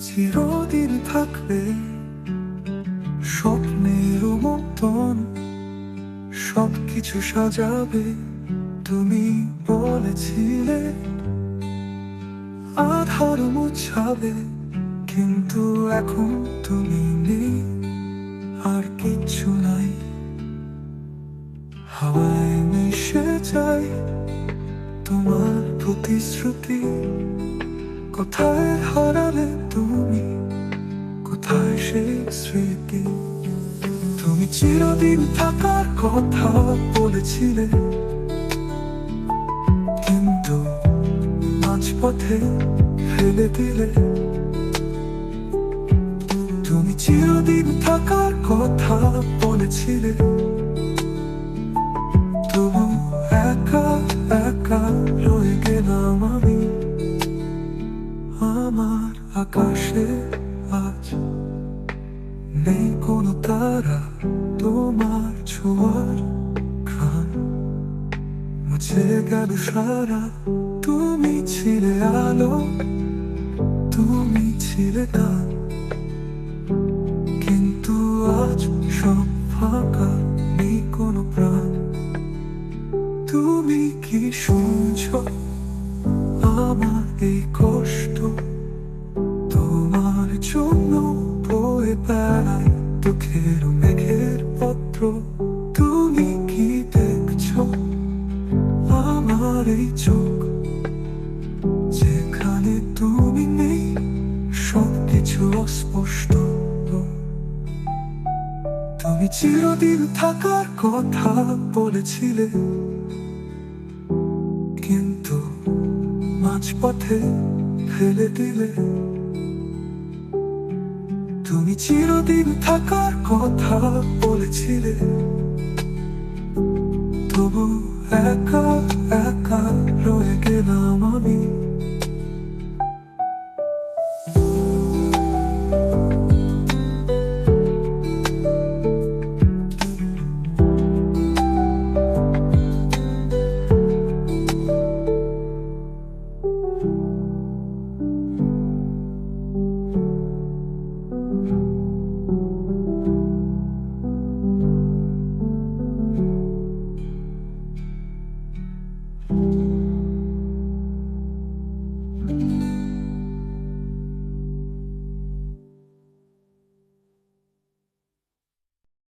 চিরদিন থাকবে স্বপ্নের মতন। সবকিছু সাজাবে, তুমি বলেছিলে। আধার মুছাবে, কিন্তু এখন তুমি নেই, আর কিচ্ছু নাই। হাওয়ায় মিশে যায় তোমার প্রতিশ্রুতি। কোথায় হারালে কোথায় কথা মাঝপথে ফেলে দিলে। কথা তবু একা একা রয়ে গেলাম আমি। আমার আকাশে আজ নেই কোনো তারা তোমার ছোঁয়ার ঘ্রাণ। মুছে গেল সারা, তুমি ছিলে আলো, তুমি ছিলে গান কিন্তু আজ সব ফাঁকা, নেই কোনো প্রাণ। তুমি কি শুনছ আমার এই কষ্ট? পত্র তুমি কি দেখছ? আমার এই চোখ। যেখানে তুমি নেই, সবকিছু অস্পষ্ট। তুমি চিরদিন থাকার কথা বলেছিলে। কিন্তু মাঝপথে ফেলে দিলে। তুমি চিরদিন থাকার কথা বলেছিলে। তবু একা